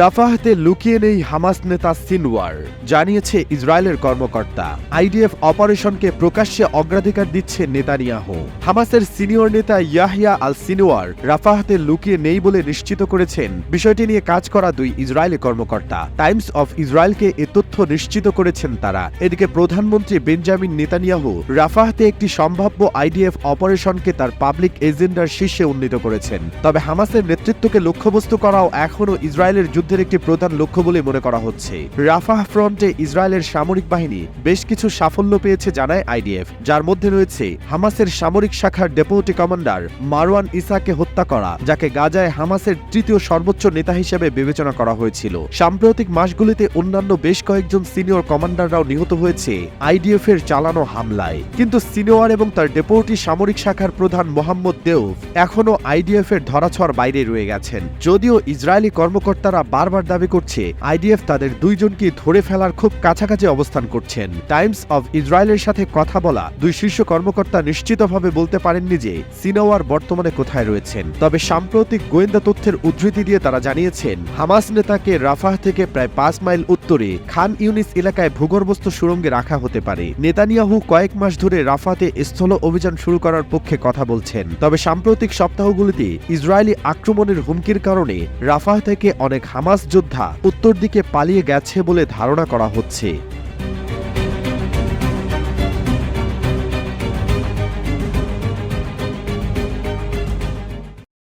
রাফাহতে লুকিয়ে নেই হামাস নেতা সিনওয়ার, জানিয়েছে ইসরায়েলের কর্মকর্তা। আইডিএফ অপারেশনকে প্রকাশ্যে অগ্রাধিকার দিচ্ছে নেতানিয়াহু। হামাসের সিনিয়র নেতা ইয়াহিয়া আল সিনওয়ার রাফাহতে লুকিয়ে নেই বলে নিশ্চিত করেছেন। বিষয়টি নিয়ে কাজ করা দুই ইসরায়েলি কর্মকর্তা। টাইমস অফ ইসরায়েলকে এ তথ্য নিশ্চিত করেছেন তারা। এদিকে প্রধানমন্ত্রী বেঞ্জামিন নেতানিয়াহু রাফাহতে একটি সম্ভাব্য আইডিএফ অপারেশনকে তার পাবলিক এজেন্ডার শীর্ষে উন্নীত করেছেন। তবে হামাসের নেতৃত্বকে লক্ষ্যবস্তু করাও এখনও ইসরায়েলের যুদ্ধের একটি প্রধান লক্ষ্য বলে মনে করা হচ্ছে। রাফাহ ফ্রন্টে ইসরায়েলের সামরিক বাহিনী বেশ কিছু সাফল্য পেয়েছে জানায় আইডিএফ। যার মধ্যে রয়েছে হামাসের সামরিক শাখার ডেপুটি কমান্ডার মারওয়ান ইসাকে হত্যা করা, যাকে গাজায় হামাসের তৃতীয় সর্বোচ্চ নেতা হিসেবে বিবেচনা করা হয়েছিল। সাম্প্রতিক মাসগুলিতে অন্যান্য বেশ কয়েকজন সিনিয়র কমান্ডাররাও নিহত হয়েছে আইডিএফ এর চালানো হামলায়। কিন্তু সিনিয়র এবং তার ডেপুটি সামরিক শাখার প্রধান মোহাম্মদ দেউফ এখনও আইডিএফ এর ধরাছোঁয়ার বাইরে রয়ে গেছেন। যদিও ইসরায়েলি কর্মকর্তারা বারবার দাবি করছে, আইডিএফ তাদের দুইজনকে ধরে ফেলার খুব কাছাকাছি অবস্থান করছেন। টাইমস অব ইসরায়েলের সাথে কথা বলা দুই শীর্ষ কর্মকর্তা নিশ্চিতভাবে বলতে পারেননি যে সিনোয়ার বর্তমানে কোথায় রয়েছেন। তবে সাম্প্রতিক গোয়েন্দা তথ্যের উদ্ধৃতি দিয়ে তারা জানিয়েছেন, হামাস নেতাকে রাফাহ থেকে প্রায় পাঁচ মাইল উত্তরে খান ইউনিস এলাকায় ভূগর্ভস্থ সুড়ঙ্গে রাখা হতে পারে। নেতানিয়াহু কয়েক মাস ধরে রাফাতে স্থল অভিযান শুরু করার পক্ষে কথা বলছেন। তবে সাম্প্রতিক সপ্তাহগুলিতে ইসরায়েলি আক্রমণের হুমকির কারণে রাফাহ থেকে অনেক হামাস যোদ্ধা উত্তর দিকে পালিয়ে গেছে বলে ধারণা করা হচ্ছে।